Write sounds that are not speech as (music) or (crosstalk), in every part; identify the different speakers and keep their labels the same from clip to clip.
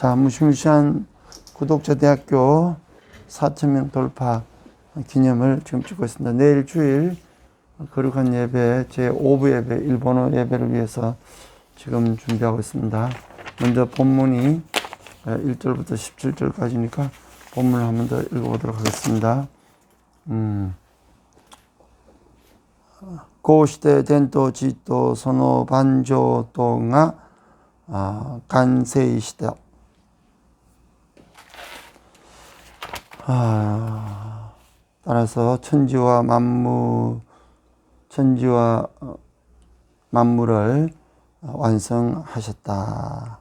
Speaker 1: 자, 무시무시한 구독자 대학교 4천명 돌파 기념을 지금 찍고 있습니다. 내일 주일 거룩한 예배 제 5부 예배 일본어 예배를 위해서 지금 준비하고 있습니다. 먼저 본문이 1절부터 17절까지니까 본문을 한 번 더 읽어보도록 하겠습니다. 음. こうして伝統地とその万丈とがあ完成した。 아, 따라서 천지와 만물, 천지와 어, 만물을 완성하셨다.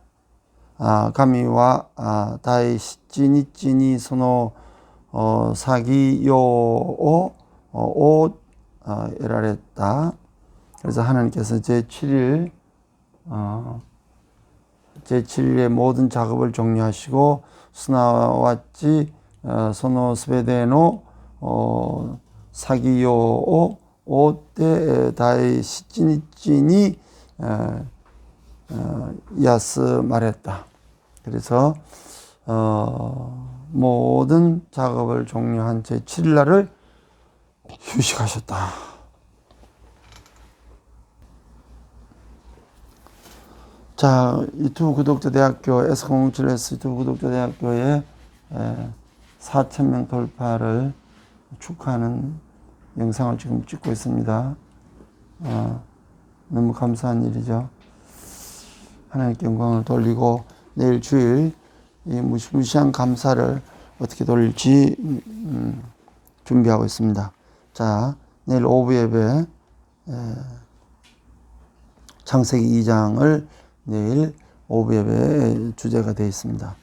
Speaker 1: 아, 가미와 아, 다이 시치니치니 소노 어, 사기요 오, 어, 오 어, 에라랬다. 그래서 하나님께서 제 7일 어, 제 7일의 모든 작업을 종료하시고 스나와치 어, 소노 스베데노 어, 어, 어, 야스 말했다. 그래서 어, 모든 작업을 종료한 제 7일 날을 휴식하셨다. 자, 유튜브 구독자 대학교 S007S 유튜브 구독자 대학교의 4,000명 돌파를 축하하는 영상을 지금 찍고 있습니다. 어, 너무 감사한 일이죠. 하나님께 영광을 돌리고 내일 주일 이 무시무시한 감사를 어떻게 돌릴지 음, 준비하고 있습니다. 자, 내일 오후 예배 에, 창세기 2장을 내일 오후 예배 주제가 되어 있습니다.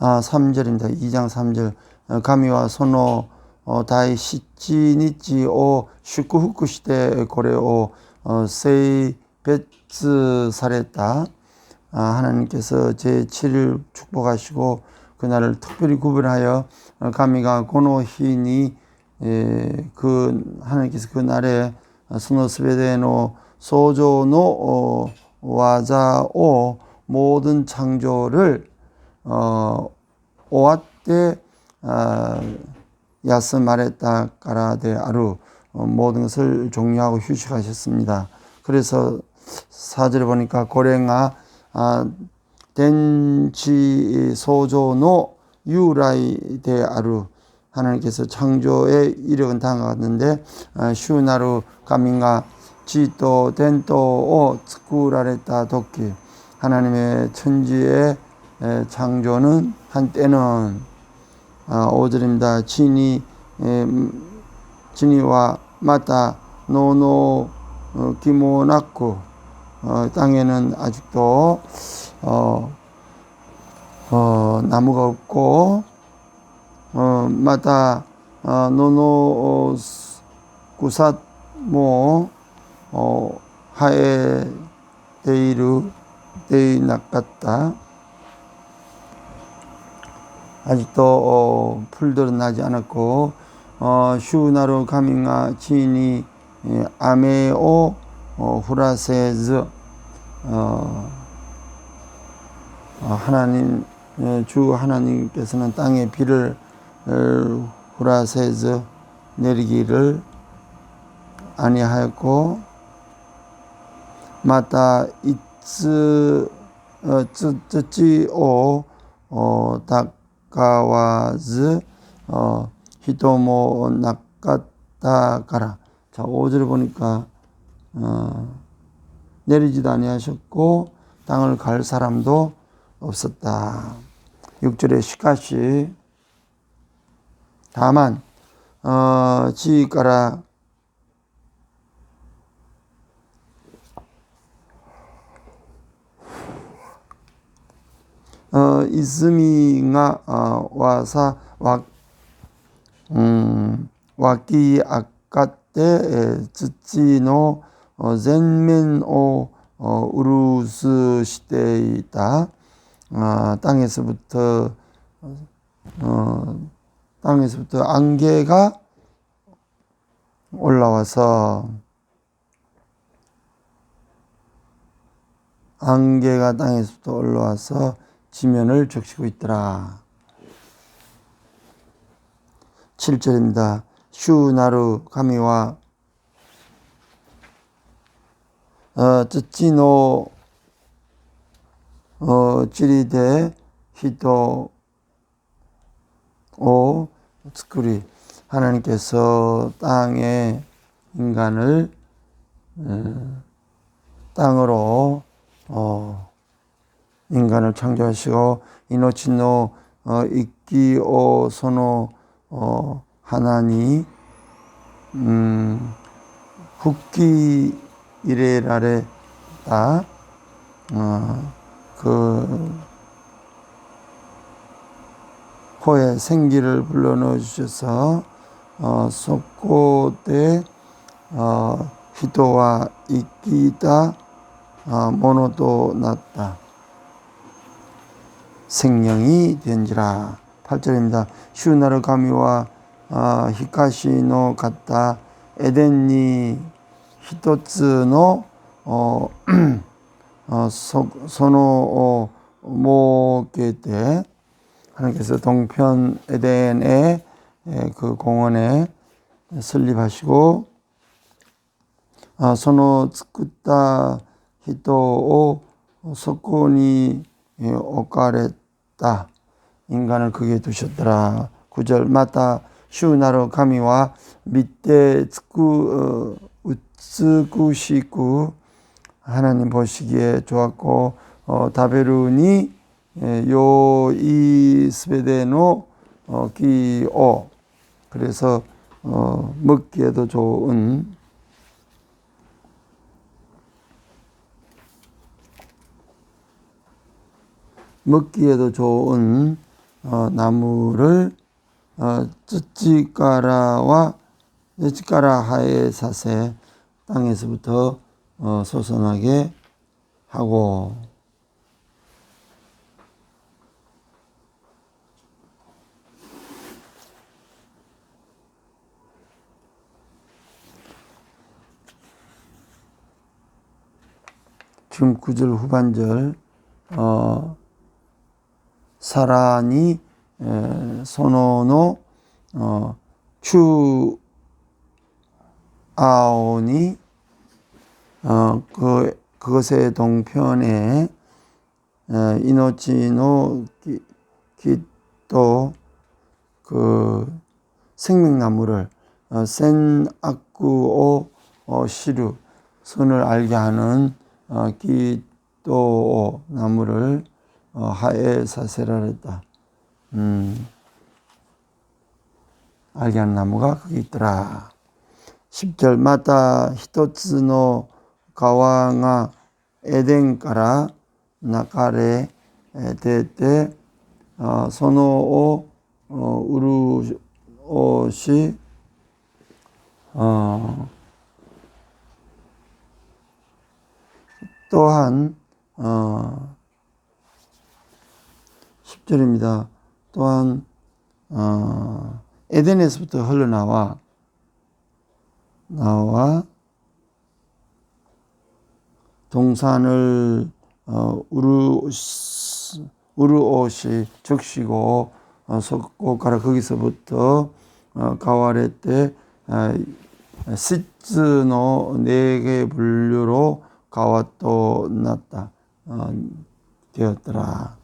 Speaker 1: 아, 3절입니다. 2장 3절. 어, 가미와 소노 어, 다이 시치니치 오 슈쿠후쿠 시대 고레오 어, 세이 베츠 사랬다. 아, 하나님께서 제 7일 축복하시고 그날을 특별히 구별하여 어, 가미가 고노히니 예, 그 하나님께서 그 날에 스노스베데노 소조노 어, 와자오 모든 창조를 어, 오아때 아, 야스 마레타 까라데 아루 어, 모든 것을 종료하고 휴식하셨습니다. 그래서 사절에 보니까 고랭아 아, 덴치 소조노 유라이 데 아루 하나님께서 창조의 이력은 당하는데 아, 슈나루 가민가 지또 덴또 오 ts쿠라레타 도끼 하나님의 천지의 창조는 한때는 아, 5절입니다. 진이 진이와 마타 노노 어, 기모나쿠 어, 땅에는 아직도 어, 어, 나무가 없고 어, 마타 어, 노노 구사모 어, 하에 데이루 데이 낚았다. 아직도 어, 풀들은 나지 않았고 어, 슈나로 가밍아 지니 예, 아메오 어, 후라세즈 어, 어, 하나님 예, 주 하나님께서는 땅에 비를 어, 후라세즈 내리기를 아니하였고 마타 이츠 어, 쯔쯔찌오 어, 다가와즈 어, 히토모 나카타가라. 자 5절 보니까 어, 내리지도 아니하셨고 땅을 갈 사람도 없었다. 6절에 시카시. 다만 어, 지가라 어, 이스미가 어, 와사 와, 음, 어, 어. 어, 땅에서부터 어, 땅에서부터 안개가 올라와서 안개가 땅에서부터 올라와서 지면을 적시고 있더라. 7절입니다. 슈나루 가미와 어, 쯔찌노 어, 찌리데 히토 오 스쿠리 하나님께서 땅에 인간을 어, 땅으로 어, 인간을 창조하시고 이노치노 어, 이끼오 소노 어, 하나니 음, 국기 이레라레다 어, 그 코에 생기를 불러넣어 주셔서 어, 속고 때 어, 히도와 이끼다 어, 모노도 났다. 생명이 된지라. 8절입니다. 슈나르 가미와 아, 히카시노 같다. 에덴니 히토츠노 어, (clears throat) 어, 소, 소노 어, 모게테 하나님께서 동편 에덴의 에, 그 공원에 설립하시고 아, 소노 츠쿠타 히토 오 소코니 예, 오카레 다 인간을 거기에 두셨더라. 구절 마타 슈나로 가미와 밑에 츠쿠 어, 우츠쿠시쿠 하나님 보시기에 좋았고 어, 다베루니 예, 요이 스베데노 어, 기오 그래서 어, 먹기에도 좋은 먹기에도 좋은 어, 나무를 어, 쯔찌까라와 쯔찌까라 하에 사세 땅에서부터 어, 솟아나게 하고. 지금 구절 후반절 어, 에, 소노노 어, 추 아오니 어, 그 그것의 동편에 에, 이노치노 기, 기또 그 생명나무를 어, 센 아쿠오 어, 시루 선을 알게 하는 어, 기또 나무를 어, 하에 사세라 했다. 음, 하는 나무가 거기 있더라. 10절 마타 히토츠노 가와가 에덴から 나카레 데테 어, 소노오 어, 우루오시 어, 또한 어, 10절입니다. 또한 어, 에덴에서부터 흘러나와 나와 동산을 어, 우르 우르옷이 적시고 어, 속고가라 거기서부터 어, 가와레 때 어, 시츠노 네 개 분류로 가와 또 났다 어, 되었더라.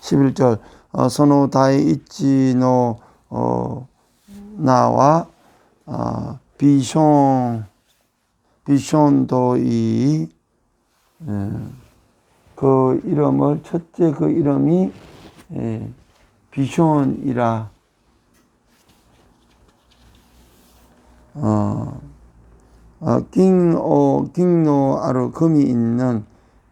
Speaker 1: 11절 어, 소노 다이 이치노 어, 나와 어, 비숑 비숑도이. 예, 그 이름을 첫째 그 이름이 예, 비숑이라. 어, 어, 킹오 킹노 아루 금이 있는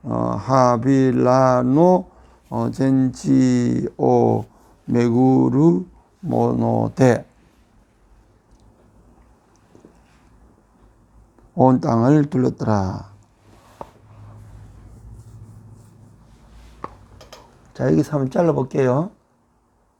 Speaker 1: 어, 하빌라노 어, 젠지오 메구루 모노데 온 땅을 둘렀더라. 자 여기서 한번 잘라볼게요.